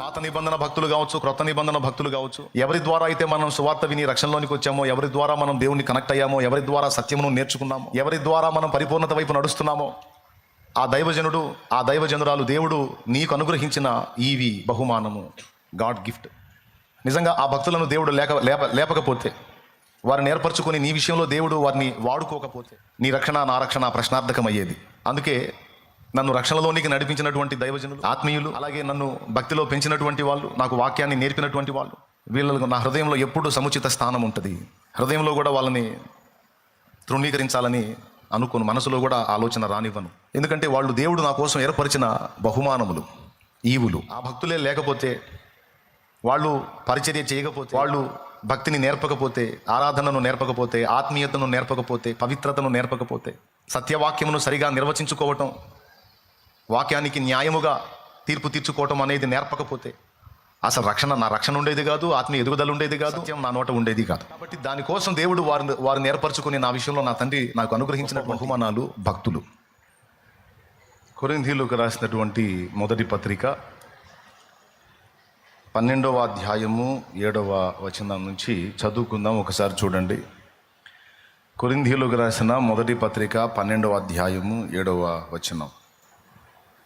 పాత నిబంధన భక్తులు కావచ్చు క్రొత్త నిబంధన భక్తులు కావచ్చు ఎవరి ద్వారా అయితే మనం సువార్త విని రక్షణలోనికి వచ్చామో ఎవరి ద్వారా మనం దేవుని కనెక్ట్ అయ్యామో ఎవరి ద్వారా సత్యమును నేర్చుకున్నామో ఎవరి ద్వారా మనం పరిపూర్ణత వైపు నడుస్తున్నామో ఆ దైవజనుడు ఆ దైవజనురాలు దేవుడు నీకు అనుగ్రహించిన ఈవి బహుమానము గాడ్ గిఫ్ట్. నిజంగా ఆ భక్తులను దేవుడు లేక లేప లేపకపోతే వారిని ఏర్పరచుకొని నీ విషయంలో దేవుడు వారిని వాడుకోకపోతే నీ రక్షణ నా రక్షణ ప్రశ్నార్థకమయ్యేది. అందుకే నన్ను రక్షణలోనికి నడిపించినటువంటి దైవజనులు ఆత్మీయులు అలాగే నన్ను భక్తిలో పెంచినటువంటి వాళ్ళు నాకు వాక్యాన్ని నేర్పినటువంటి వాళ్ళు వీళ్ళకు నా హృదయంలో ఎప్పుడు సముచిత స్థానం ఉంటుంది. హృదయంలో కూడా వాళ్ళని తృణీకరించాలని అనుకోను మనసులో కూడా ఆలోచన రానివ్వను. ఎందుకంటే వాళ్ళు దేవుడు నా కోసం ఏర్పరిచిన బహుమానములు ఈవులు. ఆ భక్తులే లేకపోతే వాళ్ళు పరిచర్య చేయకపోతే వాళ్ళు భక్తిని నేర్పకపోతే ఆరాధనను నేర్పకపోతే ఆత్మీయతను నేర్పకపోతే పవిత్రతను నేర్పకపోతే సత్యవాక్యమును సరిగా నిర్వచించుకోవటం వాక్యానికి న్యాయముగా తీర్పు తీర్చుకోవటం అనేది నేర్పకపోతే అసలు రక్షణ నా రక్షణ ఉండేది కాదు ఆత్మీయ ఎదుగుదల ఉండేది కాదు సత్యం నా నోట ఉండేది కాదు. కాబట్టి దానికోసం దేవుడు వారిని వారిని ఏర్పరచుకుని నా విషయంలో నా తండ్రి నాకు అనుగ్రహించిన బహుమానాలు భక్తులు. కొరింథీలకు రాసినటువంటి మొదటి పత్రిక పన్నెండవ అధ్యాయము ఏడవ వచనం నుంచి చదువుకుందాం ఒకసారి చూడండి. కొరింథీలకు రాసిన మొదటి పత్రిక పన్నెండవ అధ్యాయము ఏడవ వచనం.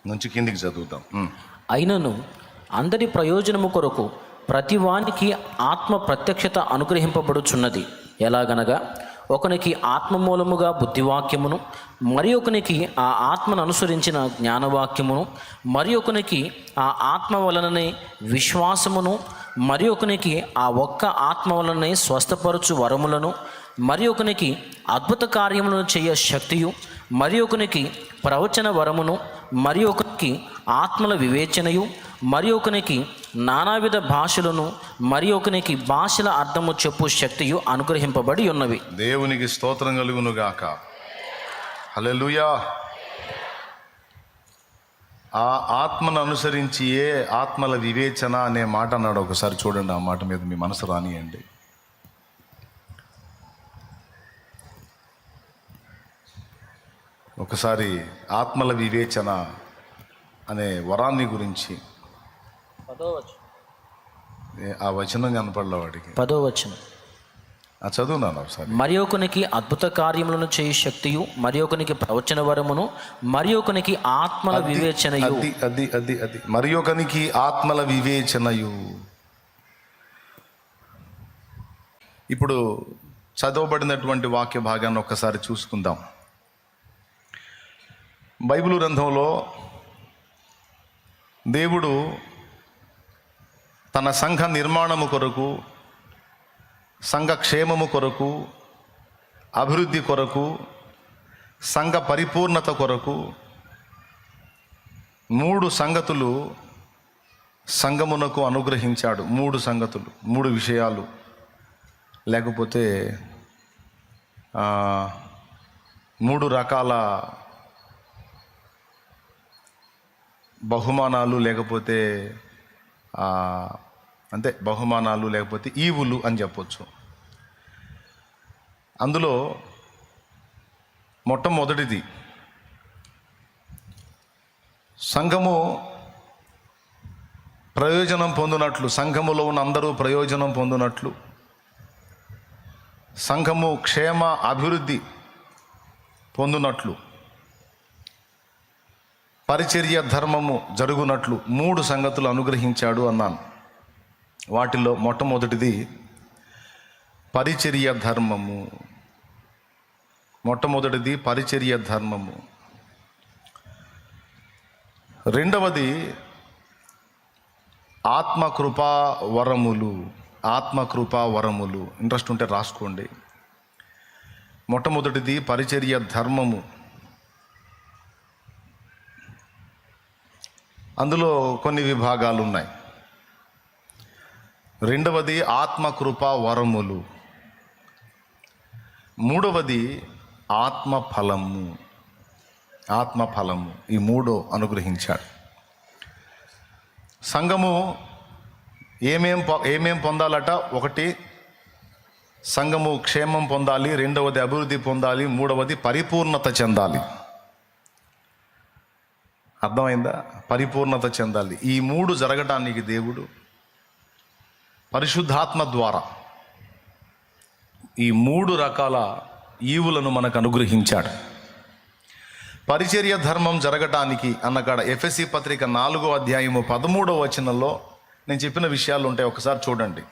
నుంచి కిందికి చదువుతాం. అయినను అందరి ప్రయోజనము కొరకు ప్రతివానికి ఆత్మ ప్రత్యక్షత అనుగ్రహింపబడుచున్నది. ఎలాగనగా ఒకనికి ఆత్మ మూలముగా బుద్ధివాక్యమును మరి ఒకనికి ఆ ఆత్మను అనుసరించిన జ్ఞానవాక్యమును మరి ఒకనికి ఆ ఆత్మ వలననే విశ్వాసమును మరి ఒకనికి ఆ ఒక్క ఆత్మ వలననే స్వస్థపరచు వరములను మరి ఒకనికి అద్భుత కార్యములను చేయ శక్తియు మరి ఒకనికి ప్రవచన వరమును మరి ఒకనికి ఆత్మల వివేచనయు మరి ఒకనికి నానావిధ భాషలను మరి ఒకనికి భాషల అర్థము చెప్పు శక్తియు అనుగ్రహింపబడి ఉన్నవి. దేవునికి స్తోత్రం కలుగును గాక. హల్లెలూయా. ఆ ఆత్మను అనుసరించి ఏ ఆత్మల వివేచన అనే మాట అన్నాడు. ఒకసారి చూడండి ఆ మాట మీద మీ మనసు రానియండి. ఒకసారి ఆత్మల వివేచన అనే వరాన్ని గురించి ఆ వచనం కనపడలే వాడికి? పదో వచనం ఆ చదువున్నాను ఒకసారి? మరి ఒకనికి అద్భుత కార్యములను చేయు శక్తియు మరి ఒకనికి ప్రవచన వరమును మరి ఒకనికి ఆత్మల వివేచనయు. అది అది అది అది మరి ఒకనికి ఆత్మల వివేచనయు. ఇప్పుడు చదవబడినటువంటి వాక్య భాగాన్ని ఒక్కసారి చూసుకుందాం. బైబిల్ గ్రంథంలో దేవుడు తన సంఘ నిర్మాణము కొరకు సంఘ క్షేమము కొరకు అభివృద్ధి కొరకు సంఘ పరిపూర్ణత కొరకు మూడు సంగతులు సంగమునకు అనుగ్రహించాడు. మూడు సంగతులు మూడు విషయాలు. లేకపోతే మూడు రకాల బహుమానాలు లేకపోతే అంతే బహుమానాలు లేకపోతే ఈవులు అని చెప్పొచ్చు. అందులో మొట్టమొదటిది సంఘము ప్రయోజనం పొందినట్లు సంఘములో ఉన్న అందరూ ప్రయోజనం పొందినట్లు సంఘము క్షేమ అభివృద్ధి పొందినట్లు పరిచర్య ధర్మము జరుగునట్లు మూడు సంగతులు అనుగ్రహించాడు అన్నాను. వాటిలో మొట్టమొదటిది పరిచర్య ధర్మము. మొట్టమొదటిది పరిచర్య ధర్మము. రెండవది ఆత్మకృపా వరములు ఆత్మకృపా వరములు. ఇంట్రెస్ట్ ఉంటే రాసుకోండి. మొట్టమొదటిది పరిచర్య ధర్మము. అందులో కొన్ని విభాగాలు ఉన్నాయి రెండవది ఆత్మకృప వరములు. మూడవది ఆత్మఫలము. ఆత్మఫలము. ఈ మూడు అనుగ్రహించాడు. సంఘము ఏమేం ఏమేం పొందాలట? ఒకటి సంఘము క్షేమం పొందాలి. రెండవది అభివృద్ధి పొందాలి. మూడవది పరిపూర్ణత చెందాలి. అర్థమైందా? పరిపూర్ణత చెందాలి. ఈ మూడు జరగటానికి దేవుడు పరిశుద్ధాత్మ ద్వారా ఈ మూడు రకాల ఈవులను మనకు అనుగ్రహించాడు. పరిచర్య ధర్మం జరగటానికి అన్నకాడ ఎఫ్ఎస్సి పత్రిక నాలుగో అధ్యాయము పదమూడవ వచనంలో నేను చెప్పిన విషయాలు ఉంటాయి. ఒకసారి చూడండి.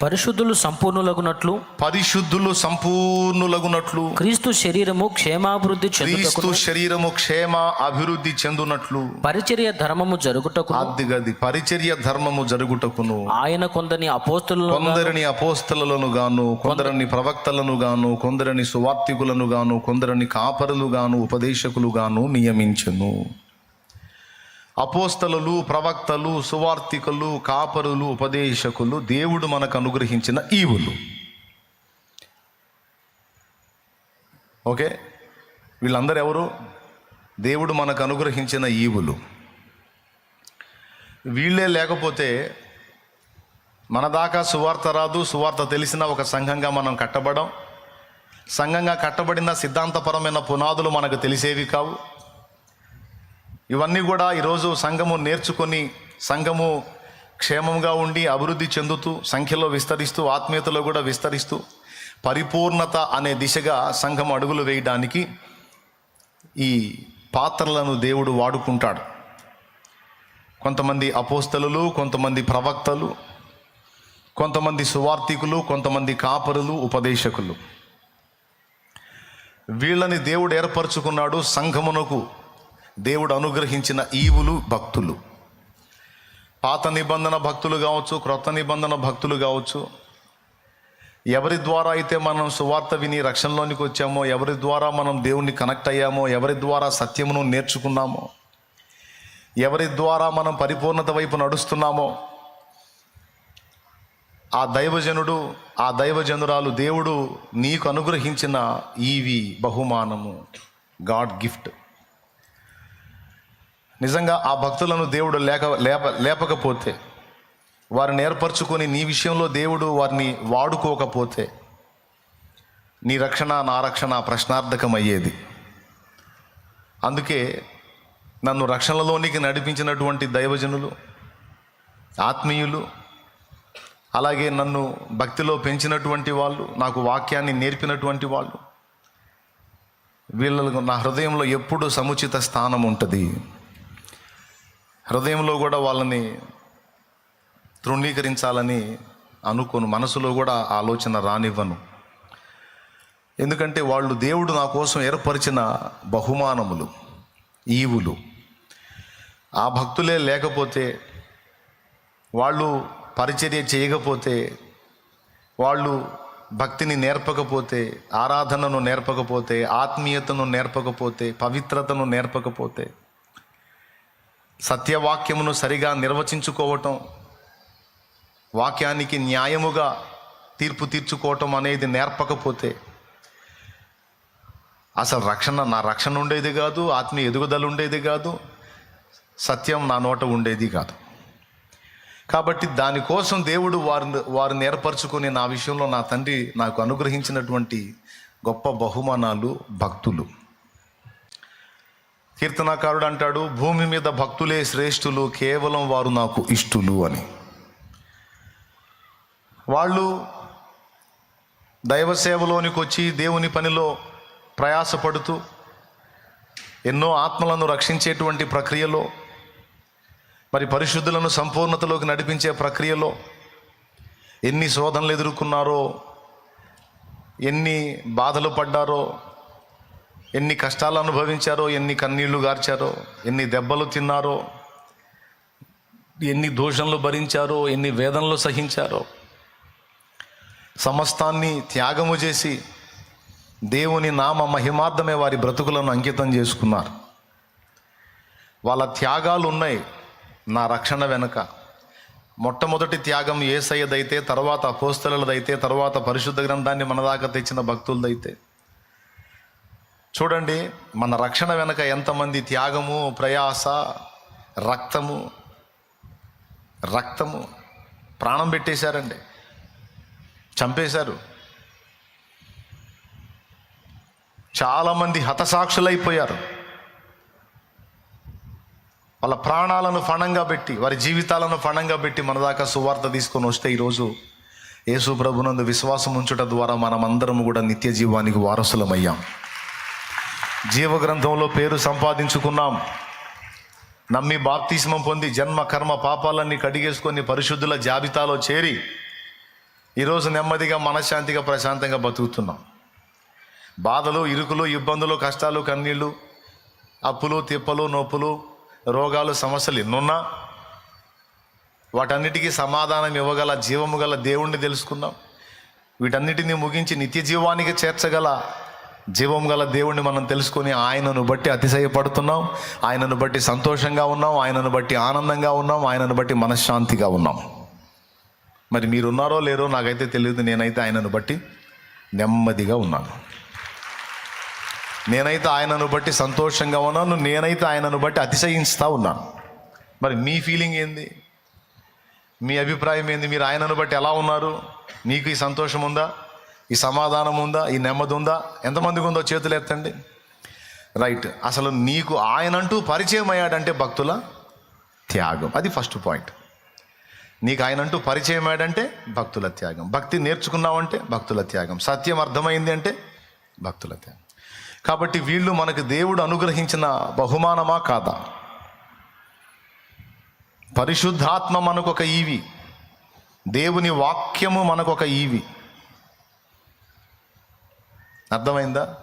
పరిశుద్ధులు సంపూర్ణులగునట్లు పరిశుద్ధులు సంపూర్ణులగునట్లు క్రీస్తు శరీరము క్షేమాభివృద్ధి క్రీస్తు శరీరము క్షేమ అభివృద్ధి చెందునట్లు పరిచర్య ధర్మము జరుగుటకు ఆదిగది పరిచర్య ధర్మము జరుగుటకును ఆయన కొందరిని అపోస్తులను కొందరిని అపోస్తలను గాను కొందరిని ప్రవక్తలను గాను కొందరిని సువార్తికులను గాను కొందరిని కాపరులు గాను ఉపదేశకులు గాను నియమించను. అపోస్తలు ప్రవక్తలు సువార్థికులు కాపరులు ఉపదేశకులు దేవుడు మనకు అనుగ్రహించిన ఈవులు. ఓకే? వీళ్ళందరూ ఎవరు దేవుడు మనకు అనుగ్రహించిన ఈవులు. వీళ్ళే లేకపోతే మన దాకా సువార్త రాదు సువార్త తెలిసిన ఒక సంఘంగా మనం కట్టబడం. సంఘంగా కట్టబడిన సిద్ధాంతపరమైన పునాదులు మనకు తెలిసేవి కావు. ఇవన్నీ కూడా ఈరోజు సంఘము నేర్చుకొని సంఘము క్షేమంగా ఉండి అభివృద్ధి చెందుతూ సంఖ్యలో విస్తరిస్తూ ఆత్మీయతలో కూడా విస్తరిస్తూ పరిపూర్ణత అనే దిశగా సంఘం అడుగులు వేయడానికి ఈ పాత్రలను దేవుడు వాడుకుంటాడు. కొంతమంది అపోస్తలు కొంతమంది ప్రవక్తలు కొంతమంది సువార్థికులు కొంతమంది కాపరులు ఉపదేశకులు. వీళ్ళని దేవుడు ఏర్పరచుకున్నాడు సంఘమునకు. దేవుడు అనుగ్రహించిన ఈవులు భక్తులు. పాత నిబంధన భక్తులు కావచ్చు క్రొత్త నిబంధన భక్తులు కావచ్చు ఎవరి ద్వారా అయితే మనం సువార్త విని రక్షణలోనికి వచ్చామో ఎవరి ద్వారా మనం దేవుణ్ణి కనెక్ట్ అయ్యామో ఎవరి ద్వారా సత్యమును నేర్చుకున్నామో ఎవరి ద్వారా మనం పరిపూర్ణత వైపు నడుస్తున్నామో ఆ దైవజనుడు ఆ దైవజనురాలు దేవుడు నీకు అనుగ్రహించిన ఈవి బహుమానము గాడ్ గిఫ్ట్. నిజంగా ఆ భక్తులను దేవుడు లేక లేప లేపకపోతే వారిని ఏర్పరచుకొని నీ విషయంలో దేవుడు వారిని వాడుకోకపోతే నీ రక్షణ నా రక్షణ ప్రశ్నార్థకమయ్యేది. అందుకే నన్ను రక్షణలోనికి నడిపించినటువంటి దైవజనులు ఆత్మీయులు అలాగే నన్ను భక్తిలో పెంచినటువంటి వాళ్ళు నాకు వాక్యాన్ని నేర్పినటువంటి వాళ్ళు వీళ్ళకు నా హృదయంలో ఎప్పుడు సముచిత స్థానం ఉంటుంది. హృదయంలో కూడా వాళ్ళని తృణీకరించాలని అనుకోను. మనసులో కూడా ఆలోచన రానివ్వను. ఎందుకంటే వాళ్ళు దేవుడు నా కోసం ఏర్పరిచిన బహుమానములు ఈవులు. ఆ భక్తులే లేకపోతే వాళ్ళు పరిచర్య చేయకపోతే వాళ్ళు భక్తిని నేర్పకపోతే ఆరాధనను నేర్పకపోతే ఆత్మీయతను నేర్పకపోతే పవిత్రతను నేర్పకపోతే సత్యవాక్యమును సరిగా నిర్వచించుకోవటం వాక్యానికి న్యాయముగా తీర్పు తీర్చుకోవటం అనేది నేర్పకపోతే అసలు రక్షణ నా రక్షణ ఉండేది కాదు ఆత్మీయ ఎదుగుదల ఉండేది కాదు సత్యం నా నోట ఉండేది కాదు. కాబట్టి దానికోసం దేవుడు వారిని వారిని ఏర్పరచుకొని నా విషయంలో నా తండ్రి నాకు అనుగ్రహించినటువంటి గొప్ప బహుమానాలు భక్తులు. కీర్తనాకారుడు అంటాడు భూమి మీద భక్తులే శ్రేష్ఠులు కేవలం వారు నాకు ఇష్టులు అని. వాళ్ళు దైవ సేవలోనికి వచ్చి దేవుని పనిలో ప్రయాసపడుతూ ఎన్నో ఆత్మలను రక్షించేటువంటి ప్రక్రియలో మరి పరిశుద్ధులను సంపూర్ణతలోకి నడిపించే ప్రక్రియలో ఎన్ని శోధనలు ఎదుర్కొన్నారో ఎన్ని బాధలు పడ్డారో ఎన్ని కష్టాలు అనుభవించారో ఎన్ని కన్నీళ్ళు గార్చారో ఎన్ని దెబ్బలు తిన్నారో ఎన్ని దోషంలు భరించారో ఎన్ని వేదనలు సహించారో. సమస్తాన్ని త్యాగము చేసి దేవుని నామ మహిమార్థమే వారి బ్రతుకులను అంకితం చేసుకున్నారు. వాళ్ళ త్యాగాలు ఉన్నాయి నా రక్షణ వెనుక. మొట్టమొదటి త్యాగం ఏసయ్యదైతే తర్వాత అపోస్తలదైతే తర్వాత పరిశుద్ధ గ్రంథాన్ని మనదాకా తెచ్చిన భక్తులదైతే. చూడండి మన రక్షణ వెనుక ఎంతమంది త్యాగము ప్రయాస రక్తము రక్తము ప్రాణం పెట్టేశారండి. చంపేశారు. చాలామంది హతసాక్షులైపోయారు. వాళ్ళ ప్రాణాలను ఫణంగా పెట్టి వారి జీవితాలను ఫణంగా పెట్టి మన దాకా సువార్త తీసుకొని వస్తే ఈరోజు యేసు ప్రభునందు విశ్వాసం ఉంచుట ద్వారా మనమందరం కూడా నిత్య జీవానికి వారసులమయ్యాం. జీవగ్రంథంలో పేరు సంపాదించుకున్నాం. నమ్మి బాప్తిస్మం పొంది జన్మ కర్మ పాపాలన్నీ కడిగేసుకొని పరిశుద్ధుల జాబితాలో చేరి ఈరోజు నెమ్మదిగా మనశ్శాంతిగా ప్రశాంతంగా బతుకుతున్నాం. బాధలు ఇరుకులు ఇబ్బందులు కష్టాలు కన్నీళ్ళు అప్పులు తిప్పలు నొప్పులు రోగాలు సమస్యలు ఎన్నున్నా వాటన్నిటికీ సమాధానం ఇవ్వగల జీవము గల దేవుణ్ణి తెలుసుకుందాం. వీటన్నిటిని ముగించి నిత్య జీవానికి చేర్చగల జీవం గల దేవుణ్ణి మనం తెలుసుకొని ఆయనను బట్టి అతిశయపడుతున్నాం ఆయనను బట్టి సంతోషంగా ఉన్నాం ఆయనను బట్టి ఆనందంగా ఉన్నాం ఆయనను బట్టి మనశ్శాంతిగా ఉన్నాం. మరి మీరు ఉన్నారో లేరో నాకైతే తెలియదు నేనైతే ఆయనను బట్టి నెమ్మదిగా ఉన్నాను. నేనైతే ఆయనను బట్టి సంతోషంగా ఉన్నాను నేనైతే ఆయనను బట్టి అతిశయిస్తూ ఉన్నాను. మరి మీ ఫీలింగ్ ఏంది? మీ అభిప్రాయం ఏంది? మీరు ఆయనను బట్టి ఎలా ఉన్నారు? మీకు ఈ సంతోషం ఉందా? ఈ సమాధానం ఉందా ఈ నెమ్మది ఉందా ఎంతమందికి ఉందో చేతులు ఎత్తండి రైట్ అసలు నీకు ఆయనంటూ పరిచయం అయ్యాడంటే భక్తుల త్యాగం. అది ఫస్ట్ పాయింట్ నీకు ఆయనంటూ పరిచయం అయ్యాడంటే భక్తుల త్యాగం. భక్తి నేర్చుకున్నావంటే భక్తుల త్యాగం. సత్యం అర్థమైంది అంటే భక్తుల త్యాగం. కాబట్టి వీళ్ళు మనకు దేవుడు అనుగ్రహించిన బహుమానమా కాదా? పరిశుద్ధాత్మ మనకు ఒక ఈవి. దేవుని వాక్యము మనకు ఒక ఈవి. అర్థమైందా?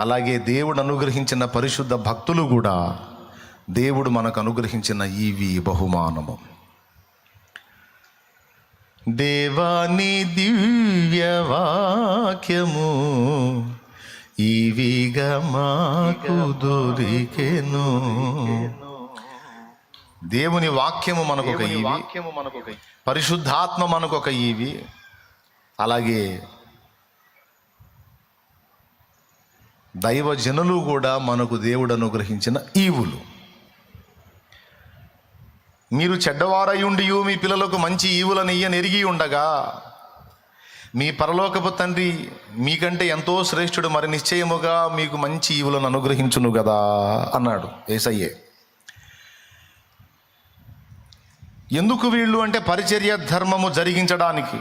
అలాగే దేవుడు అనుగ్రహించిన పరిశుద్ధ భక్తులు కూడా దేవుడు మనకు అనుగ్రహించిన ఈవి బహుమానము. దేవాని దివ్య వాక్యము ఈవిగా మాకు దొరికెను. దేవుని వాక్యము మనకు ఒక ఈవి. వాక్యము మనకు ఒక పరిశుద్ధాత్మ మనకు ఒక ఈవి. అలాగే దైవజనులు కూడా మనకు దేవుడు అనుగ్రహించిన ఈవులు. మీరు చెడ్డవారయుండి మీ పిల్లలకు మంచి ఈవులను ఇయ్యని ఎరిగి ఉండగా మీ పరలోకపు తండ్రి మీకంటే ఎంతో శ్రేష్ఠుడు మరి నిశ్చయముగా మీకు మంచి ఈవులను అనుగ్రహించును కదా అన్నాడు ఏసయ్యే. ఎందుకు వీళ్ళు అంటే పరిచర్య ధర్మము జరిగించడానికి?